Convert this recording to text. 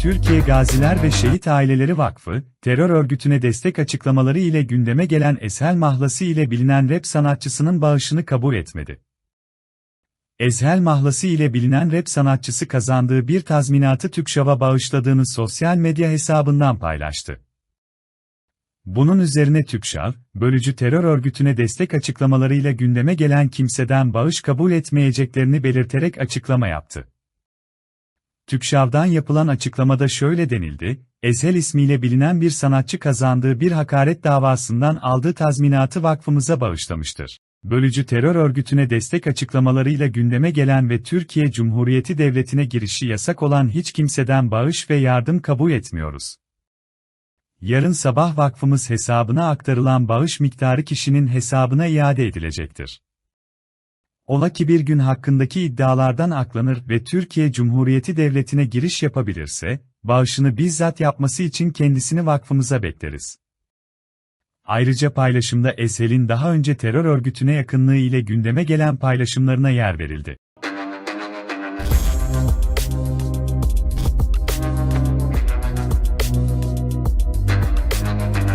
Türkiye Gaziler ve Şehit Aileleri Vakfı, terör örgütüne destek açıklamaları ile gündeme gelen Esel Mahlası ile bilinen rap sanatçısının bağışını kabul etmedi. Ezhel Mahlası ile bilinen rap sanatçısı kazandığı bir tazminatı TÜKŞAV'a bağışladığını sosyal medya hesabından paylaştı. Bunun üzerine TÜKŞAV, bölücü terör örgütüne destek açıklamalarıyla gündeme gelen kimseden bağış kabul etmeyeceklerini belirterek açıklama yaptı. TÜKŞAV'dan yapılan açıklamada şöyle denildi, Ezhel ismiyle bilinen bir sanatçı kazandığı bir hakaret davasından aldığı tazminatı vakfımıza bağışlamıştır. Bölücü terör örgütüne destek açıklamalarıyla gündeme gelen ve Türkiye Cumhuriyeti Devleti'ne girişi yasak olan hiç kimseden bağış ve yardım kabul etmiyoruz. Yarın sabah vakfımız hesabına aktarılan bağış miktarı kişinin hesabına iade edilecektir. Ola ki bir gün hakkındaki iddialardan aklanır ve Türkiye Cumhuriyeti Devleti'ne giriş yapabilirse, bağışını bizzat yapması için kendisini vakfımıza bekleriz. Ayrıca paylaşımda Eshel'in daha önce terör örgütüne yakınlığı ile gündeme gelen paylaşımlarına yer verildi.